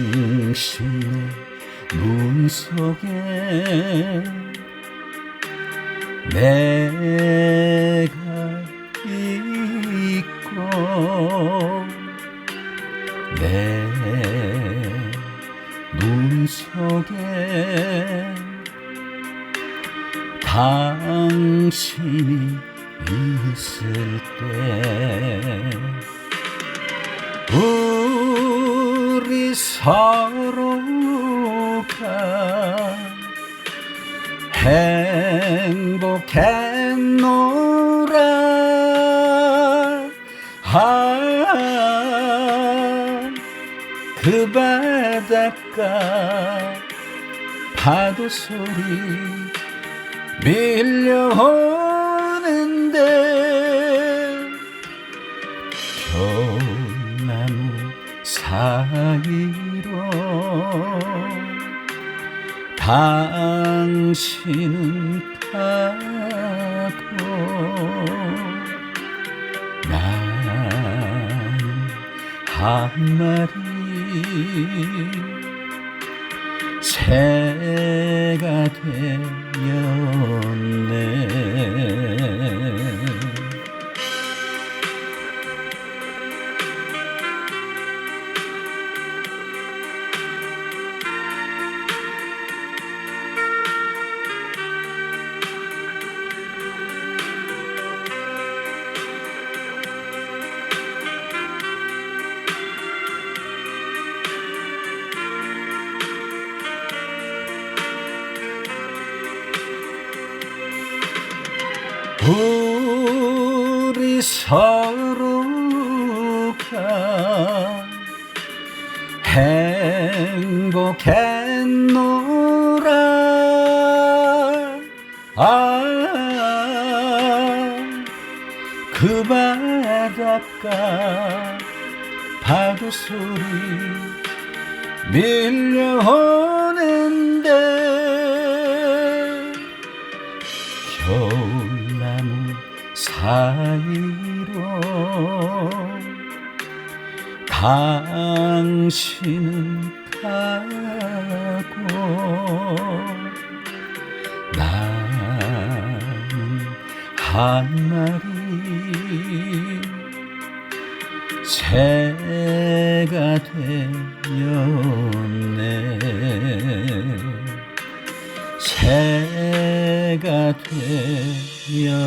당신의 눈 속에 내가 있고 내 눈 속에 당신이 있을 때 서로가 행복했노라 아, 그 바닷가 파도 소리 밀려오는데 겨울나무 사이로 당신은 가고 나는 한 마리 새가 되었 우리 서로가 행복했노라. 아그 바닷가 파도 소리 밀려오는 사이로 당신은 가고 나는 한 마리 새가 되었네. 새 가 되었네